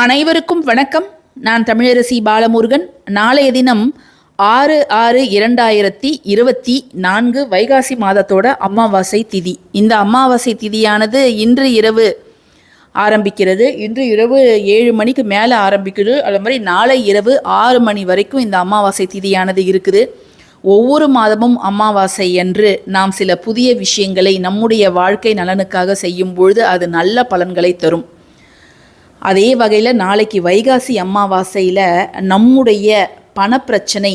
அனைவருக்கும் வணக்கம். நான் தமிழரசி பாலமுருகன். நாளைய தினம் ஆறு ஆறு இரண்டாயிரத்தி இருபத்தி நான்கு வைகாசி மாதத்தோட அமாவாசை திதி. இந்த அமாவாசை திதியானது இன்று இரவு ஆரம்பிக்கிறது. இன்று இரவு ஏழு மணிக்கு மேலே ஆரம்பிக்குது. அது மாதிரி நாளை இரவு ஆறு மணி வரைக்கும் இந்த அமாவாசை திதியானது இருக்குது. ஒவ்வொரு மாதமும் அமாவாசை என்று நாம் சில புதிய விஷயங்களை நம்முடைய வாழ்க்கை நலனுக்காக செய்யும் பொழுது அது நல்ல பலன்களை தரும். அதே வகையில் நாளைக்கு வைகாசி அமாவாசையில் நம்முடைய பணப்பிரச்சனை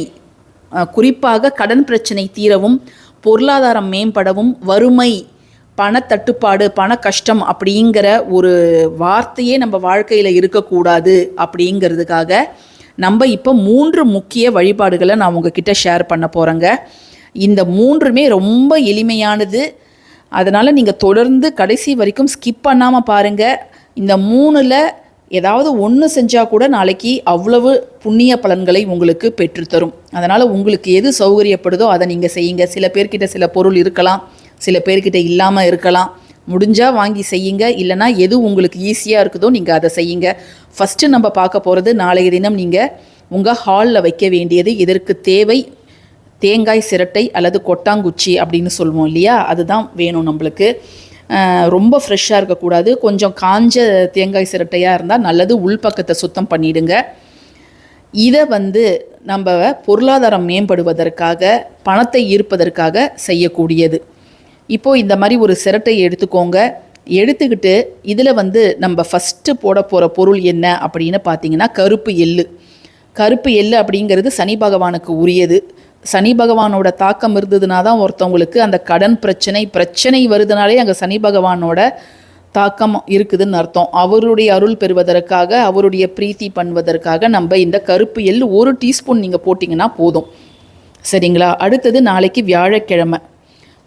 குறிப்பாக கடன் பிரச்சனை தீரவும் பொருளாதாரம் மேம்படவும் வறுமை பணத்தட்டுப்பாடு பண கஷ்டம் அப்படிங்கிற ஒரு வார்த்தையே நம்ம வாழ்க்கையில் இருக்கக்கூடாது அப்படிங்கிறதுக்காக நம்ம இப்போ மூன்று முக்கிய வழிபாடுகளை நான் உங்ககிட்ட ஷேர் பண்ண போகிறேங்க இந்த மூன்றுமே ரொம்ப எளிமையானது. அதனால் நீங்கள் தொடர்ந்து கடைசி வரைக்கும் ஸ்கிப் பண்ணாமல் பாருங்கள் இந்த மூணில் ஏதாவது ஒன்று செஞ்சால் கூட நாளைக்கு அவ்வளவு புண்ணிய பலன்களை உங்களுக்கு பெற்றுத்தரும் அதனால் உங்களுக்கு எது சௌகரியப்படுதோ அதை நீங்கள் செய்யுங்க. சில பேர்கிட்ட சில பொருள் இருக்கலாம் சில பேர்கிட்ட இல்லாமல் இருக்கலாம். முடிஞ்சால் வாங்கி செய்யுங்க. இல்லைனா எது உங்களுக்கு ஈஸியாக இருக்குதோ நீங்கள் அதை செய்யுங்க. ஃபஸ்ட்டு நம்ம பார்க்க போகிறது நாளைய தினம் நீங்கள் உங்கள் ஹாலில் வைக்க வேண்டியது இதற்கு தேவை? தேங்காய் சிரட்டை அல்லது கொட்டாங்குச்சி அப்படின்னு சொல்லுவோம் இல்லையா? அதுதான் வேணும் நம்மளுக்கு. ரொம்ப ஃப்ரெஷ்ஷாக இருக்கக்கூடாது. கொஞ்சம் காஞ்ச தேங்காய் சிரட்டையாக இருந்தால் நல்லது. உள்பக்கத்தை சுத்தம் பண்ணிடுங்க. இதை வந்து நம்ம பொருளாதாரம் மேம்படுவதற்காக பணத்தை ஈர்ப்பதற்காக செய்யக்கூடியது. இப்போது இந்த மாதிரி ஒரு சிரட்டையை எடுத்துக்கோங்க. எடுத்துக்கிட்டு இதில் வந்து நம்ம ஃபஸ்ட்டு போட போகிற பொருள் என்ன அப்படின்னு பார்த்தீங்கன்னா கருப்பு எள்ளு. கருப்பு எள்ளு அப்படிங்கிறது சனி பகவானுக்கு உரியது. சனி பகவானோட தாக்கம் இருந்ததுனா தான் ஒருத்தவங்களுக்கு அந்த கடன் பிரச்சனை பிரச்சனை வருதுனாலே அங்கே சனி பகவானோட தாக்கம் இருக்குதுன்னு அர்த்தம். அவருடைய அருள் பெறுவதற்காக அவருடைய பிரீத்தி பண்ணுவதற்காக நம்ம இந்த கருப்பு எள் ஒரு டீஸ்பூன் நீங்கள் போட்டிங்கன்னா போதும். சரிங்களா? அடுத்தது நாளைக்கு வியாழக்கிழமை.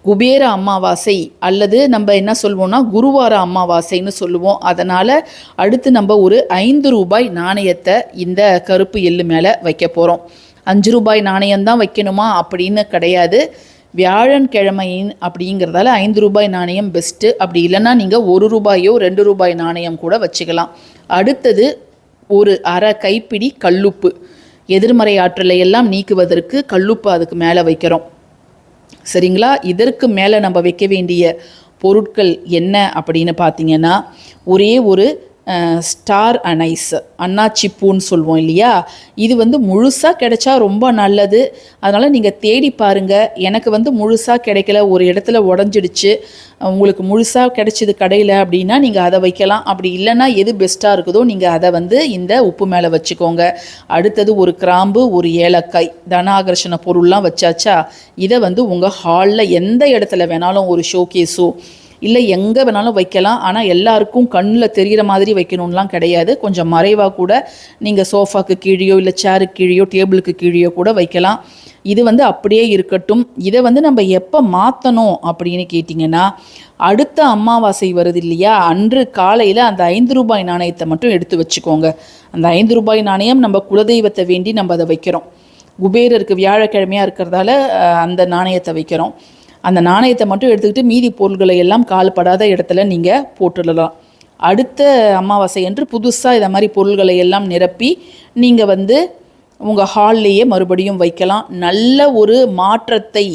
குபேர அமாவாசை அல்லது நம்ம என்ன சொல்வோம்னா குருவார அமாவாசைன்னு சொல்லுவோம். அதனால் அடுத்து நம்ம ஒரு ஐந்து ரூபாய் நாணயத்தை இந்த கருப்பு எள்ளு மேலே வைக்க போகிறோம் அஞ்சு ரூபாய் நாணயம்தான் வைக்கணுமா? அப்படின்னு கிடையாது. வியாழன்கிழமையின் அப்படிங்கிறதால ஐந்து ரூபாய் நாணயம் பெஸ்ட்டு அப்படி இல்லைன்னா நீங்கள் ஒரு ரூபாயோ ரெண்டு ரூபாய் நாணயம் கூட வச்சுக்கலாம். அடுத்தது ஒரு அரை கைப்பிடி கல்லுப்பு. எதிர்மறை ஆற்றலை எல்லாம் நீக்குவதற்கு கல்லுப்பு அதுக்கு மேலே வைக்கிறோம். சரிங்களா? இதற்கு மேலே நம்ம வைக்க வேண்டிய பொருட்கள் என்ன அப்படின்னு பார்த்தீங்கன்னா ஒரே ஒரு ஸ்டார் அனைஸ் அன்னாச்சி பூன்னு சொல்லுவோம் இல்லையா? இது வந்து முழுசாக கிடைச்சா ரொம்ப நல்லது. அதனால் நீங்கள் தேடி பாருங்கள் எனக்கு வந்து முழுசாக கிடைக்கல. ஒரு இடத்துல உடஞ்சிடுச்சு. உங்களுக்கு முழுசாக கிடைச்சிது கடையில் அப்படின்னா நீங்கள் அதை வைக்கலாம். அப்படி இல்லைன்னா எது பெஸ்ட்டாக இருக்குதோ நீங்கள் அதை வந்து இந்த உப்பு மேலே வச்சுக்கோங்க. அடுத்தது ஒரு கிராம்பு ஒரு ஏலக்காய் தனாகர்ஷண பொருள்லாம் வச்சாச்சா இதை வந்து உங்கள் ஹாலில் எந்த இடத்துல வேணாலும் ஒரு ஷோகேஸோ இல்லை எங்கே வேணாலும் வைக்கலாம். ஆனால் எல்லாருக்கும் கண்ணில் தெரிகிற மாதிரி வைக்கணும்லாம் கிடையாது. கொஞ்சம் மறைவாக கூட நீங்கள் சோஃபாக்கு கீழேயோ இல்லை சேருக்கு கீழேயோ டேபிளுக்கு கீழேயோ கூட வைக்கலாம். இது வந்து அப்படியே இருக்கட்டும். இதை வந்து நம்ம எப்போ மாற்றணும் அப்படின்னு கேட்டிங்கன்னா அடுத்த அமாவாசை வருது இல்லையா? அன்று காலையில் அந்த ஐந்து ரூபாய் நாணயத்தை மட்டும் எடுத்து வச்சுக்கோங்க. அந்த ஐந்து ரூபாய் நாணயம் நம்ம குலதெய்வத்தை வேண்டி நம்ம அதை வைக்கிறோம். குபேரருக்கு வியாழக்கிழமையாக இருக்கிறதால அந்த நாணயத்தை வைக்கிறோம். அந்த நாணயத்தை மட்டும் எடுத்துக்கிட்டு மீதி பொருள்களை எல்லாம் கால்படாத இடத்துல நீங்கள் போட்டுடலாம். அடுத்த அமாவாசை என்று புதுசாக இதை மாதிரி பொருள்களை எல்லாம் நிரப்பி நீங்கள் வந்து உங்கள் ஹால்லேயே மறுபடியும் வைக்கலாம். நல்ல ஒரு மாற்றத்தை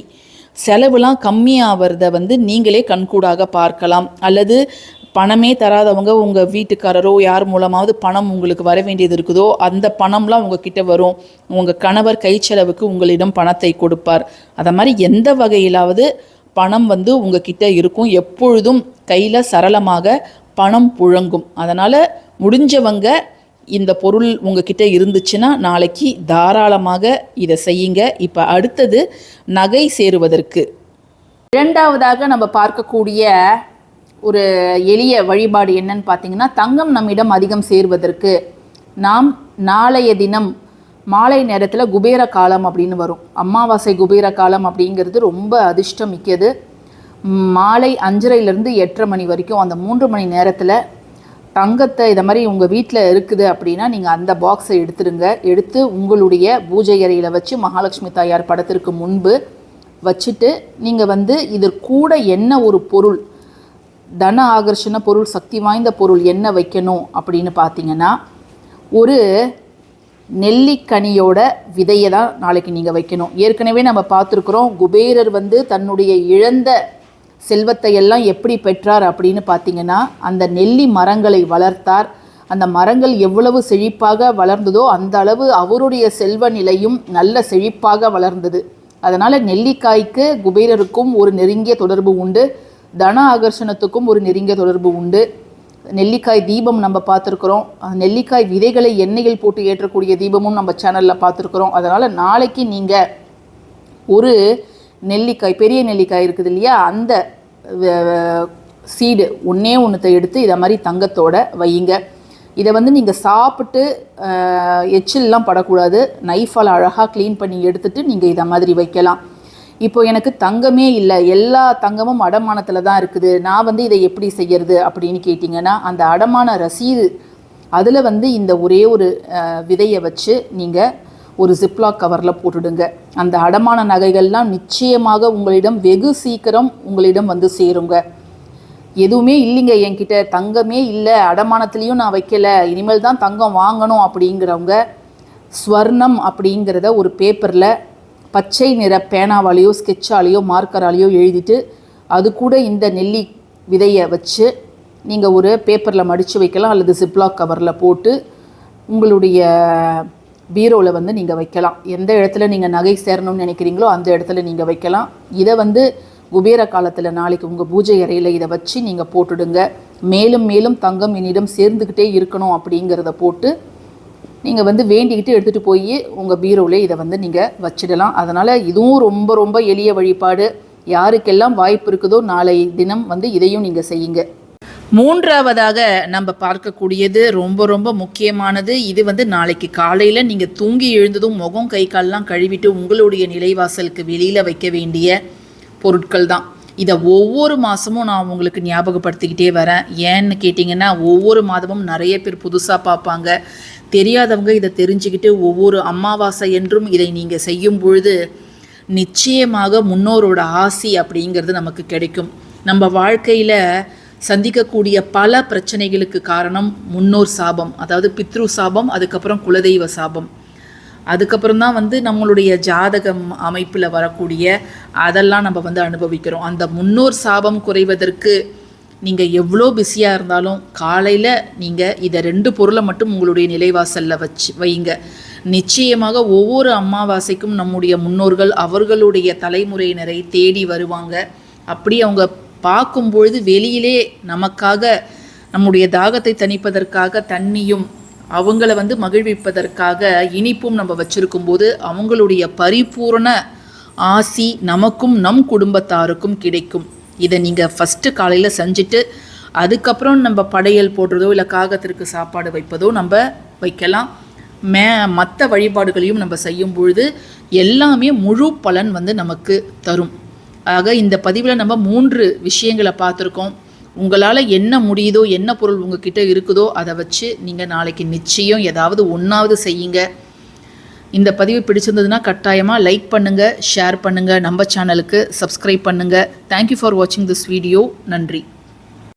செலவுலாம் கம்மியாகிறத வந்து நீங்களே கண்கூடாக பார்க்கலாம். அல்லது பணமே தராதவங்க உங்கள் வீட்டுக்காரரோ யார் மூலமாவது பணம் உங்களுக்கு வர வேண்டியது இருக்குதோ அந்த பணம்லாம் உங்ககிட்ட வரும். உங்கள் கணவர் கை செலவுக்கு உங்களிடம் பணத்தை கொடுப்பார். அதை மாதிரி எந்த வகையிலாவது பணம் வந்து உங்ககிட்ட இருக்கும். எப்பொழுதும் கையில் சரளமாக பணம் புழங்கும். அதனால் முடிஞ்சவங்க இந்த பொருள் உங்ககிட்ட இருந்துச்சுன்னா நாளைக்கு தாராளமாக இதை செய்யுங்க. இப்போ அடுத்தது நகை சேருவதற்கு. இரண்டாவதாக நம்ம பார்க்கக்கூடிய ஒரு எளிய வழிபாடு என்னன்னு பார்த்தீங்கன்னா தங்கம் நம்மிடம் அதிகம் சேர்வதற்கு நாம் நாளைய தினம் மாலை நேரத்தில் குபேர காலம் அப்படின்னு வரும். அமாவாசை குபேர காலம் அப்படிங்கிறது ரொம்ப அதிர்ஷ்டம் மிக்கது. மாலை அஞ்சரைலேருந்து எட்டரை மணி வரைக்கும் அந்த மூன்று மணி நேரத்தில் தங்கத்தை இதை மாதிரி உங்கள் வீட்டில் இருக்குது அப்படின்னா நீங்கள் அந்த பாக்ஸை எடுத்துடுங்க எடுத்து உங்களுடைய பூஜை அறையில் வச்சு மகாலட்சுமி தாயார் படத்திற்கு முன்பு வச்சுட்டு நீங்கள் வந்து இது கூட என்ன ஒரு பொருள் தன ஆகர்ஷண பொருள் சக்தி வாய்ந்த பொருள் என்ன வைக்கணும் அப்படின்னு பார்த்தீங்கன்னா ஒரு நெல்லிக்கனியோட விதையை தான் நாளைக்கு நீங்கள் வைக்கணும். ஏற்கனவே நம்ம பார்த்துருக்குறோம் குபேரர் வந்து தன்னுடைய இழந்த செல்வத்தை எல்லாம் எப்படி பெற்றார் அப்படின்னு பார்த்தீங்கன்னா அந்த நெல்லி மரங்களை வளர்த்தார். அந்த மரங்கள் எவ்வளவு செழிப்பாக வளர்ந்ததோ அந்த அளவு அவருடைய செல்வ நிலையும் நல்ல செழிப்பாக வளர்ந்தது. அதனால் நெல்லிக்காய்க்கு குபேரருக்கும் ஒரு நெருங்கிய தொடர்பு உண்டு. தன ஆகர்ஷணத்துக்கும் ஒரு நெருங்கிய தொடர்பு உண்டு. நெல்லிக்காய் தீபம் நம்ம பார்த்துருக்குறோம். நெல்லிக்காய் விதைகளை எண்ணெயில் போட்டு ஏற்றக்கூடிய தீபமும் நம்ம சேனலில் பார்த்துருக்குறோம். அதனால் நாளைக்கு நீங்கள் ஒரு நெல்லிக்காய் பெரிய நெல்லிக்காய் இருக்குது இல்லையா? அந்த சீடு ஒன்றே ஒன்றத்தை எடுத்து இதை மாதிரி தங்கத்தோட வையுங்க. இதை வந்து நீங்கள் சாப்பிட்டு எச்சில்லாம் படக்கூடாது. நைஃபால் அழகாக க்ளீன் பண்ணி எடுத்துட்டு நீங்கள் இதை மாதிரி வைக்கலாம். இப்போ எனக்கு தங்கமே இல்லை. எல்லா தங்கமும் அடமானத்தில் தான் இருக்குது. நான் வந்து இதை எப்படி செய்யறது அப்படின்னு கேட்டிங்கன்னா அந்த அடமான ரசீது அதில் வந்து இந்த ஒரே ஒரு விதையை வச்சு நீங்கள் ஒரு ஜிப்லாக் கவரில் போட்டுடுங்க. அந்த அடமான நகைகள்லாம் நிச்சயமாக உங்களிடம் வெகு சீக்கிரம் உங்களிடம் வந்து சேருங்க. எதுவுமே இல்லைங்க என்கிட்ட. தங்கமே இல்லை. அடமானத்துலேயும் நான் வைக்கலை. இனிமேல் தான் தங்கம் வாங்கணும் அப்படிங்கிறவங்க ஸ்வர்ணம் அப்படிங்கிறத ஒரு பேப்பரில் பச்சை நிற பேனாவாலேயோ ஸ்கெட்சாலேயோ மார்க்கராலேயோ எழுதிட்டு அது கூட இந்த நெல்லி விதையை வச்சு நீங்கள் ஒரு பேப்பரில் மடித்து வைக்கலாம் அல்லது ஜிப்லாக் கவரில் போட்டு உங்களுடைய பீரோவில் வந்து நீங்கள் வைக்கலாம். எந்த இடத்துல நீங்கள் நகை சேரணும்னு நினைக்கிறீங்களோ அந்த இடத்துல நீங்கள் வைக்கலாம். இதை வந்து குபேர காலத்தில் நாளைக்கு உங்கள் பூஜை அறையில் இதை வச்சு நீங்கள் போட்டுடுங்க. மேலும் மேலும் தங்கம் என்னிடம் சேர்ந்துக்கிட்டே இருக்கணும் அப்படிங்கிறத போட்டு நீங்கள் வந்து வேண்டிக்கிட்டு எடுத்துகிட்டு போய் உங்கள் பீரோவிலே இதை வந்து நீங்கள் வச்சிடலாம். அதனால் இதுவும் ரொம்ப ரொம்ப எளிய வழிபாடு. யாருக்கெல்லாம் வாய்ப்பு இருக்குதோ நாளை தினம் வந்து இதையும் நீங்கள் செய்யுங்க. மூன்றாவதாக நம்ம பார்க்கக்கூடியது ரொம்ப ரொம்ப முக்கியமானது. இது வந்து நாளைக்கு காலையில் நீங்கள் தூங்கி எழுந்ததும் முகம் கை கால்லாம் கழுவிட்டு உங்களுடைய நிலைவாசலுக்கு வெளியில் வைக்க வேண்டிய பொருட்கள் தான் இதை ஒவ்வொரு மாதமும் நான் உங்களுக்கு ஞாபகப்படுத்திக்கிட்டே வரேன். ஏன்னு கேட்டிங்கன்னா ஒவ்வொரு மாதமும் நிறைய பேர் புதுசாக பார்ப்பாங்க. தெரியாதவங்க இதை தெரிஞ்சுக்கிட்டு ஒவ்வொரு அமாவாசை என்றும் இதை நீங்கள் செய்யும் பொழுது நிச்சயமாக முன்னோரோட ஆசி அப்படிங்கிறது நமக்கு கிடைக்கும். நம்ம வாழ்க்கையில் சந்திக்கக்கூடிய பல பிரச்சனைகளுக்கு காரணம் முன்னோர் சாபம். அதாவது பித்ரு சாபம் அதுக்கப்புறம் குலதெய்வ சாபம். அதுக்கப்புறம் தான் வந்து நம்மளுடைய ஜாதகம் அமைப்பில் வரக்கூடிய அதெல்லாம் நம்ம வந்து அனுபவிக்கிறோம். அந்த முன்னோர் சாபம் குறைவதற்கு நீங்கள் எவ்வளோ பிஸியாக இருந்தாலும் காலையில் நீங்கள் இதை ரெண்டு பொருளை மட்டும் உங்களுடைய நிலைவாசலில் வச்சு வைங்க. நிச்சயமாக ஒவ்வொரு அமாவாசைக்கும் நம்முடைய முன்னோர்கள் அவர்களுடைய தலைமுறையினரை தேடி வருவாங்க. அப்படி அவங்க பார்க்கும் பொழுது வெளியிலே நமக்காக நம்முடைய தாகத்தை தணிப்பதற்காக தண்ணியும் அவங்கள வந்து மகிழ்விப்பதற்காக இனிப்பும் நம்ம வச்சிருக்கும் போது அவங்களுடைய பரிபூரண ஆசி நமக்கும் நம் குடும்பத்தாருக்கும் கிடைக்கும். இதை நீங்கள் ஃபஸ்ட்டு காலையில் செஞ்சுட்டு அதுக்கப்புறம் நம்ம படையல் போடுறதோ இல்லை காகத்திற்கு சாப்பாடு வைப்பதோ நம்ம வைக்கலாம். மே மற்ற வழிபாடுகளையும் நம்ம செய்யும் பொழுது எல்லாமே முழு பலன் வந்து நமக்கு தரும். ஆக இந்த பதிவில் நம்ம மூன்று விஷயங்களை பார்த்துருக்கோம். உங்களால் என்ன முடியுதோ என்ன பொருள் உங்ககிட்ட இருக்குதோ அதை வச்சு நீங்கள் நாளைக்கு நிச்சயம் ஏதாவது ஒன்றாவது செய்யுங்க. இந்த பதிவு பிடிச்சிருந்ததுன்னா கட்டாயமாக லைக் பண்ணுங்கள் ஷேர் பண்ணுங்கள் நம்ம சேனலுக்கு சப்ஸ்கிரைப் பண்ணுங்கள் தேங்க்யூ ஃபார் வாட்சிங் திஸ் வீடியோ நன்றி.